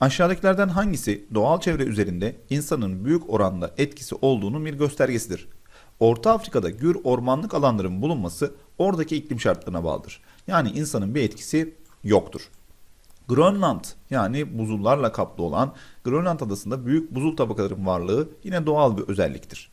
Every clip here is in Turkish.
Aşağıdakilerden hangisi doğal çevre üzerinde insanın büyük oranda etkisi olduğunun bir göstergesidir? Orta Afrika'da gür ormanlık alanların bulunması oradaki iklim şartlarına bağlıdır. Yani insanın bir etkisi yoktur. Grönland yani buzullarla kaplı olan Grönland adasında büyük buzul tabakaların varlığı yine doğal bir özelliktir.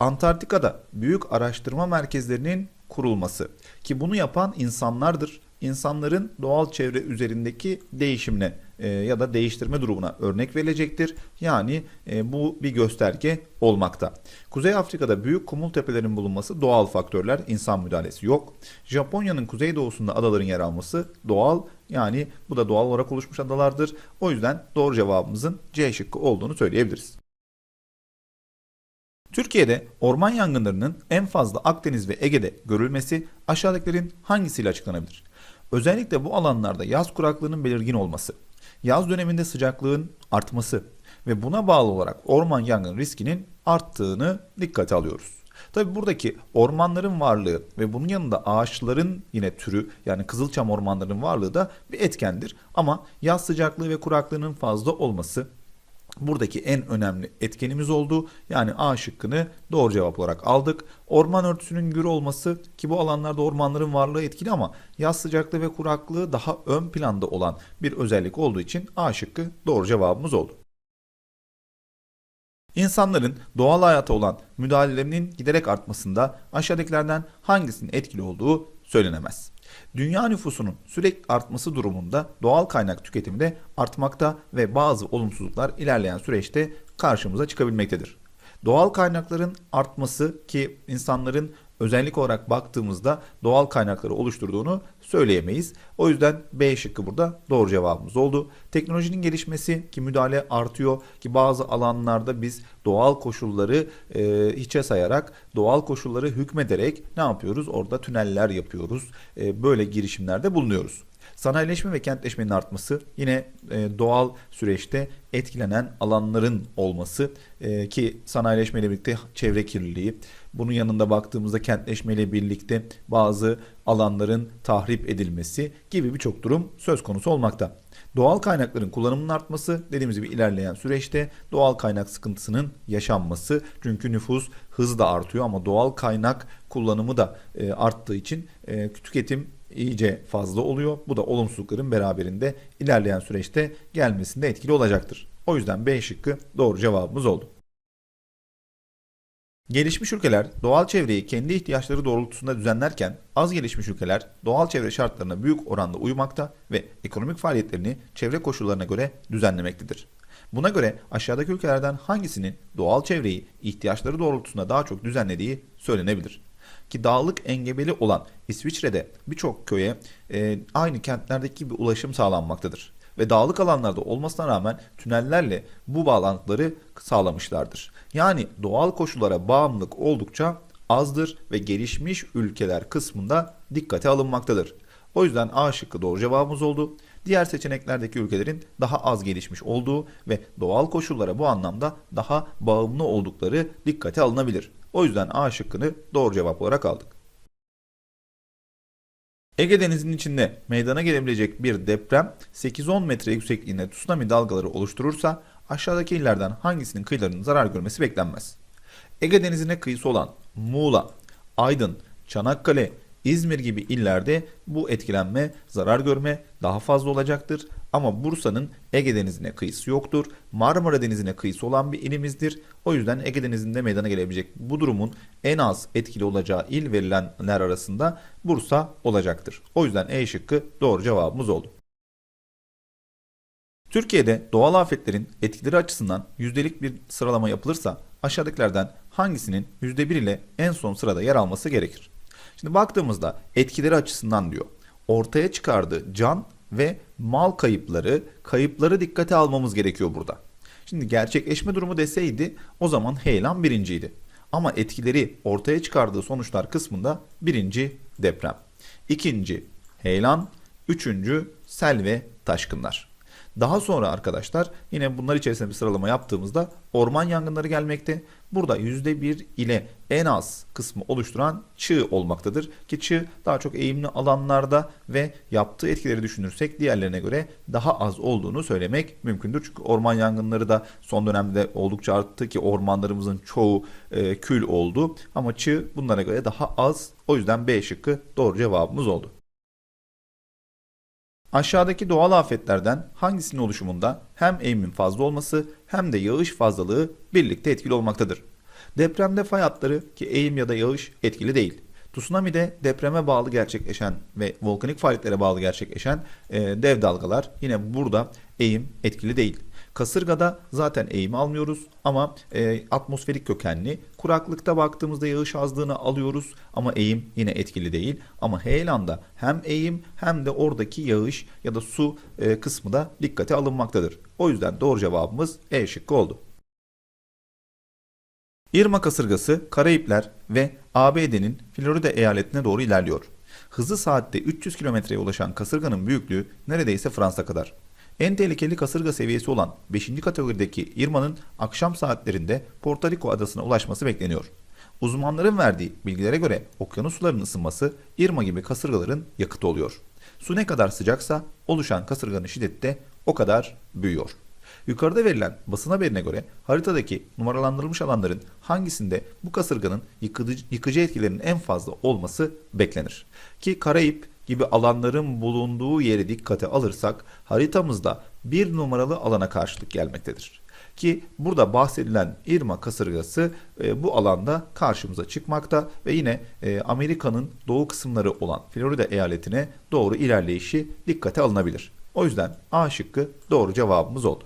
Antarktika'da büyük araştırma merkezlerinin kurulması ki bunu yapan insanlardır. İnsanların doğal çevre üzerindeki değişimine e, ya da değiştirme durumuna örnek verilecektir. Yani e, bu bir gösterge olmakta. Kuzey Afrika'da büyük kumul tepelerin bulunması doğal faktörler, insan müdahalesi yok. Japonya'nın kuzeydoğusunda adaların yer alması doğal yani bu da doğal olarak oluşmuş adalardır. O yüzden doğru cevabımızın C şıkkı olduğunu söyleyebiliriz. Türkiye'de orman yangınlarının en fazla Akdeniz ve Ege'de görülmesi aşağıdakilerin hangisiyle açıklanabilir? Özellikle bu alanlarda yaz kuraklığının belirgin olması, yaz döneminde sıcaklığın artması ve buna bağlı olarak orman yangın riskinin arttığını dikkate alıyoruz. Tabi buradaki ormanların varlığı ve bunun yanında ağaçların yine türü yani kızılçam ormanlarının varlığı da bir etkendir. Ama yaz sıcaklığı ve kuraklığının fazla olması buradaki en önemli etkenimiz oldu. Yani A şıkkını doğru cevap olarak aldık. Orman örtüsünün gür olması ki bu alanlarda ormanların varlığı etkili ama yaz sıcaklığı ve kuraklığı daha ön planda olan bir özellik olduğu için A şıkkı doğru cevabımız oldu. İnsanların doğal hayata olan müdahalelerinin giderek artmasında aşağıdakilerden hangisinin etkili olduğu söylenemez. Dünya nüfusunun sürekli artması durumunda doğal kaynak tüketimi de artmakta ve bazı olumsuzluklar ilerleyen süreçte karşımıza çıkabilmektedir. Doğal kaynakların artması ki insanların özellik olarak baktığımızda doğal kaynakları oluşturduğunu söyleyemeyiz. O yüzden B şıkkı burada doğru cevabımız oldu. Teknolojinin gelişmesi ki müdahale artıyor ki bazı alanlarda biz doğal koşulları e, hiçe sayarak doğal koşulları hükmederek ne yapıyoruz? Orada tüneller yapıyoruz. E, böyle girişimlerde bulunuyoruz. Sanayileşme ve kentleşmenin artması yine e, doğal süreçte etkilenen alanların olması e, ki sanayileşmeyle birlikte çevre kirliliği, bunun yanında baktığımızda kentleşmeyle birlikte bazı alanların tahrip edilmesi gibi birçok durum söz konusu olmakta. Doğal kaynakların kullanımının artması dediğimiz gibi ilerleyen süreçte doğal kaynak sıkıntısının yaşanması çünkü nüfus hızla artıyor ama doğal kaynak kullanımı da e, arttığı için e, tüketim iyice fazla oluyor. Bu da olumsuzlukların beraberinde ilerleyen süreçte gelmesinde etkili olacaktır. O yüzden B şıkkı doğru cevabımız oldu. Gelişmiş ülkeler doğal çevreyi kendi ihtiyaçları doğrultusunda düzenlerken az gelişmiş ülkeler doğal çevre şartlarına büyük oranda uymakta ve ekonomik faaliyetlerini çevre koşullarına göre düzenlemektedir. Buna göre aşağıdaki ülkelerden hangisinin doğal çevreyi ihtiyaçları doğrultusunda daha çok düzenlediği söylenebilir. Ki dağlık engebeli olan İsviçre'de birçok köye e, aynı kentlerdeki gibi ulaşım sağlanmaktadır. Ve dağlık alanlarda olmasına rağmen tünellerle bu bağlantıları sağlamışlardır. Yani doğal koşullara bağımlılık oldukça azdır ve gelişmiş ülkeler kısmında dikkate alınmaktadır. O yüzden A şıkkı doğru cevabımız oldu. Diğer seçeneklerdeki ülkelerin daha az gelişmiş olduğu ve doğal koşullara bu anlamda daha bağımlı oldukları dikkate alınabilir. O yüzden A şıkkını doğru cevap olarak aldık. Ege Denizi'nin içinde meydana gelebilecek bir deprem 8-10 metre yüksekliğinde tsunami dalgaları oluşturursa aşağıdaki illerden hangisinin kıyılarının zarar görmesi beklenmez. Ege Denizi'ne kıyısı olan Muğla, Aydın, Çanakkale, İzmir gibi illerde bu etkilenme, zarar görme daha fazla olacaktır. Ama Bursa'nın Ege Denizi'ne kıyısı yoktur. Marmara Denizi'ne kıyısı olan bir ilimizdir. O yüzden Ege Denizi'nde meydana gelebilecek bu durumun en az etkili olacağı il verilenler arasında Bursa olacaktır. O yüzden E şıkkı doğru cevabımız oldu. Türkiye'de doğal afetlerin etkileri açısından yüzdelik bir sıralama yapılırsa aşağıdakilerden hangisinin %1 ile en son sırada yer alması gerekir? Şimdi baktığımızda etkileri açısından diyor. Ortaya çıkardığı can ve mal kayıpları, kayıpları dikkate almamız gerekiyor burada. Şimdi gerçekleşme durumu deseydi o zaman heyelan birinciydi. Ama etkileri ortaya çıkardığı sonuçlar kısmında birinci deprem, ikinci heyelan, üçüncü sel ve taşkınlar. Daha sonra arkadaşlar yine bunlar içerisinde bir sıralama yaptığımızda orman yangınları gelmekte. Burada %1 ile en az kısmı oluşturan çığ olmaktadır. Ki çığ daha çok eğimli alanlarda ve yaptığı etkileri düşünürsek diğerlerine göre daha az olduğunu söylemek mümkündür. Çünkü orman yangınları da son dönemde oldukça arttı ki ormanlarımızın çoğu e, kül oldu. Ama çığ bunlara göre daha az. O yüzden B şıkkı doğru cevabımız oldu. Aşağıdaki doğal afetlerden hangisinin oluşumunda hem eğimin fazla olması hem de yağış fazlalığı birlikte etkili olmaktadır? Depremde fay hatları ki eğim ya da yağış etkili değil. Tsunami'de depreme bağlı gerçekleşen ve volkanik faaliyetlere bağlı gerçekleşen e, dev dalgalar yine burada eğim etkili değil. Kasırgada zaten eğimi almıyoruz ama e, atmosferik kökenli. Kuraklıkta baktığımızda yağış azlığını alıyoruz ama eğim yine etkili değil. Ama heyelanda hem eğim hem de oradaki yağış ya da su e, kısmı da dikkate alınmaktadır. O yüzden doğru cevabımız E şıkkı oldu. Irma kasırgası Karayipler ve ABD'nin Florida eyaletine doğru ilerliyor. Hızı saatte 300 kilometreye ulaşan kasırganın büyüklüğü neredeyse Fransa kadar. En tehlikeli kasırga seviyesi olan 5. kategorideki Irma'nın akşam saatlerinde Porto Rico adasına ulaşması bekleniyor. Uzmanların verdiği bilgilere göre okyanus sularının ısınması Irma gibi kasırgaların yakıtı oluyor. Su ne kadar sıcaksa oluşan kasırganın şiddeti de o kadar büyüyor. Yukarıda verilen basın haberine göre haritadaki numaralandırılmış alanların hangisinde bu kasırganın yıkıcı, yıkıcı etkilerinin en fazla olması beklenir. Ki Karayip gibi alanların bulunduğu yeri dikkate alırsak haritamızda bir numaralı alana karşılık gelmektedir. Ki burada bahsedilen Irma kasırgası e, bu alanda karşımıza çıkmakta ve yine e, Amerika'nın doğu kısımları olan Florida eyaletine doğru ilerleyişi dikkate alınabilir. O yüzden A şıkkı doğru cevabımız oldu.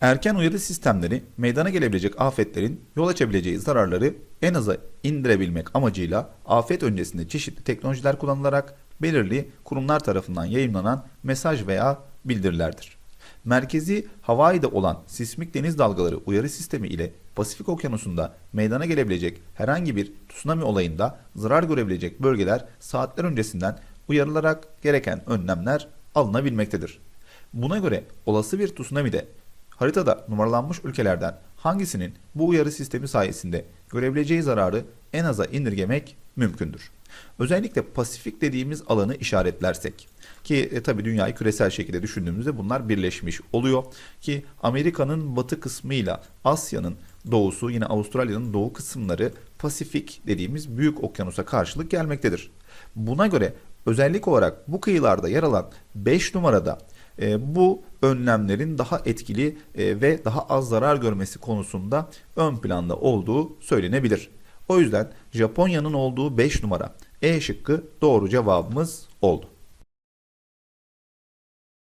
Erken uyarı sistemleri meydana gelebilecek afetlerin yol açabileceği zararları en aza indirebilmek amacıyla afet öncesinde çeşitli teknolojiler kullanılarak belirli kurumlar tarafından yayınlanan mesaj veya bildirilerdir. Merkezi Hawaii'de olan sismik deniz dalgaları uyarı sistemi ile Pasifik Okyanusu'nda meydana gelebilecek herhangi bir tsunami olayında zarar görebilecek bölgeler saatler öncesinden uyarılarak gereken önlemler alınabilmektedir. Buna göre olası bir tsunami'de Haritada numaralanmış ülkelerden hangisinin bu uyarı sistemi sayesinde görebileceği zararı en aza indirgemek mümkündür. Özellikle Pasifik dediğimiz alanı işaretlersek ki e, tabi dünyayı küresel şekilde düşündüğümüzde bunlar birleşmiş oluyor ki Amerika'nın batı kısmıyla Asya'nın doğusu yine Avustralya'nın doğu kısımları Pasifik dediğimiz büyük okyanusa karşılık gelmektedir. Buna göre özellik olarak bu kıyılarda yer alan 5 numarada e, bu önlemlerin daha etkili e, ve daha az zarar görmesi konusunda ön planda olduğu söylenebilir. O yüzden Japonya'nın olduğu 5 numara E şıkkı doğru cevabımız oldu.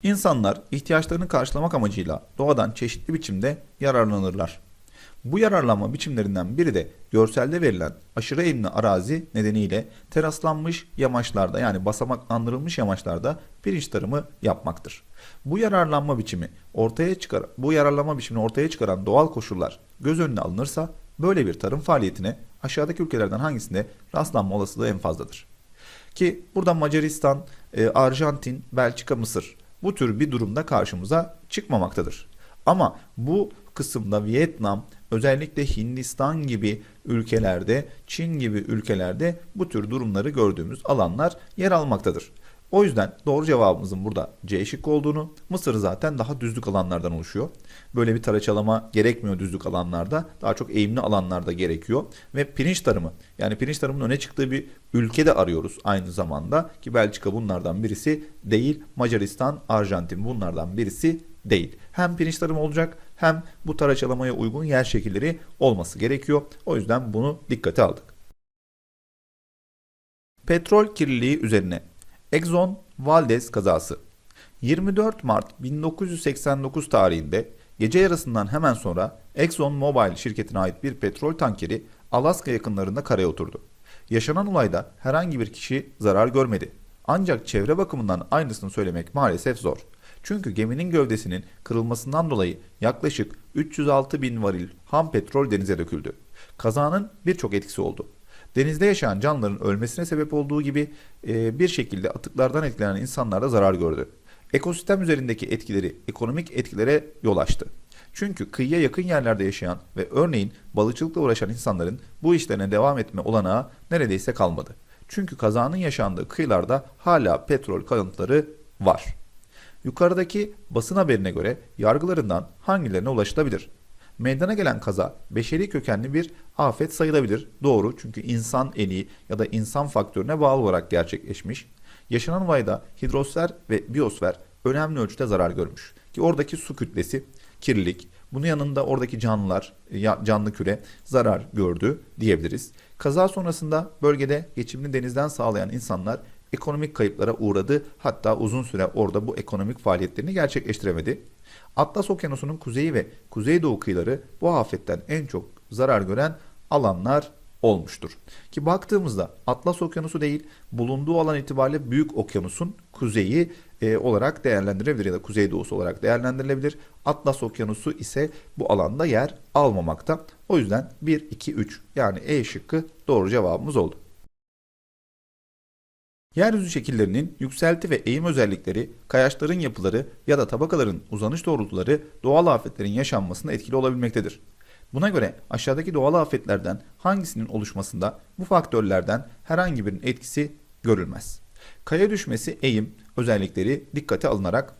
İnsanlar ihtiyaçlarını karşılamak amacıyla doğadan çeşitli biçimde yararlanırlar. Bu yararlanma biçimlerinden biri de görselde verilen aşırı eğimli arazi nedeniyle teraslanmış yamaçlarda yani basamaklandırılmış yamaçlarda pirinç tarımı yapmaktır. Bu yararlanma biçimi ortaya çıkar bu yararlanma biçimini ortaya çıkaran doğal koşullar göz önüne alınırsa böyle bir tarım faaliyetine aşağıdaki ülkelerden hangisinde rastlanma olasılığı en fazladır? Ki burada Macaristan, e, Arjantin, Belçika, Mısır bu tür bir durumda karşımıza çıkmamaktadır. Ama bu kısımda Vietnam, özellikle Hindistan gibi ülkelerde, Çin gibi ülkelerde bu tür durumları gördüğümüz alanlar yer almaktadır. O yüzden doğru cevabımızın burada C şıkkı olduğunu, Mısır zaten daha düzlük alanlardan oluşuyor. Böyle bir taraçalama gerekmiyor düzlük alanlarda. Daha çok eğimli alanlarda gerekiyor. Ve pirinç tarımı, yani pirinç tarımının öne çıktığı bir ülke de arıyoruz aynı zamanda. Ki Belçika bunlardan birisi değil, Macaristan, Arjantin bunlardan birisi değil. Hem pirinç tarımı olacak hem bu taraçalamaya uygun yer şekilleri olması gerekiyor. O yüzden bunu dikkate aldık. Petrol kirliliği üzerine Exxon Valdez kazası 24 Mart 1989 tarihinde gece yarısından hemen sonra Exxon Mobil şirketine ait bir petrol tankeri Alaska yakınlarında karaya oturdu. Yaşanan olayda herhangi bir kişi zarar görmedi. Ancak çevre bakımından aynısını söylemek maalesef zor. Çünkü geminin gövdesinin kırılmasından dolayı yaklaşık 306 bin varil ham petrol denize döküldü. Kazanın birçok etkisi oldu. Denizde yaşayan canlıların ölmesine sebep olduğu gibi e, bir şekilde atıklardan etkilenen insanlar da zarar gördü. Ekosistem üzerindeki etkileri ekonomik etkilere yol açtı. Çünkü kıyıya yakın yerlerde yaşayan ve örneğin balıkçılıkla uğraşan insanların bu işlerine devam etme olanağı neredeyse kalmadı. Çünkü kazanın yaşandığı kıyılarda hala petrol kalıntıları var. Yukarıdaki basın haberine göre yargılarından hangilerine ulaşılabilir? Meydana gelen kaza beşeri kökenli bir afet sayılabilir. Doğru çünkü insan eli ya da insan faktörüne bağlı olarak gerçekleşmiş. Yaşanan olayda hidrosfer ve biyosfer önemli ölçüde zarar görmüş. Ki oradaki su kütlesi, kirlilik, bunun yanında oradaki canlılar, ya- canlı küre zarar gördü diyebiliriz. Kaza sonrasında bölgede geçimini denizden sağlayan insanlar ekonomik kayıplara uğradı. Hatta uzun süre orada bu ekonomik faaliyetlerini gerçekleştiremedi. Atlas Okyanusu'nun kuzeyi ve kuzeydoğu kıyıları bu afetten en çok zarar gören alanlar olmuştur. Ki baktığımızda Atlas Okyanusu değil, bulunduğu alan itibariyle Büyük Okyanus'un kuzeyi e, olarak değerlendirilebilir ya da kuzeydoğusu olarak değerlendirilebilir. Atlas Okyanusu ise bu alanda yer almamakta. O yüzden 1, 2, 3 yani E şıkkı doğru cevabımız oldu. Yeryüzü şekillerinin yükselti ve eğim özellikleri, kayaçların yapıları ya da tabakaların uzanış doğrultuları doğal afetlerin yaşanmasına etkili olabilmektedir. Buna göre aşağıdaki doğal afetlerden hangisinin oluşmasında bu faktörlerden herhangi birinin etkisi görülmez. Kaya düşmesi eğim özellikleri dikkate alınarak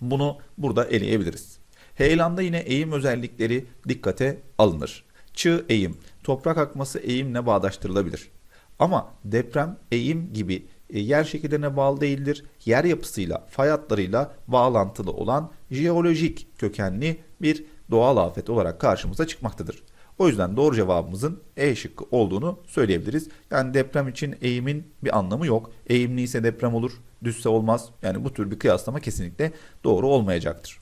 bunu burada eleyebiliriz. Heyelanda yine eğim özellikleri dikkate alınır. Çığ eğim, toprak akması eğimle bağdaştırılabilir. Ama deprem eğim gibi e, yer şekillerine bağlı değildir. Yer yapısıyla, fay hatlarıyla bağlantılı olan jeolojik kökenli bir doğal afet olarak karşımıza çıkmaktadır. O yüzden doğru cevabımızın E şıkkı olduğunu söyleyebiliriz. Yani deprem için eğimin bir anlamı yok. Eğimli ise deprem olur, düzse olmaz. Yani bu tür bir kıyaslama kesinlikle doğru olmayacaktır.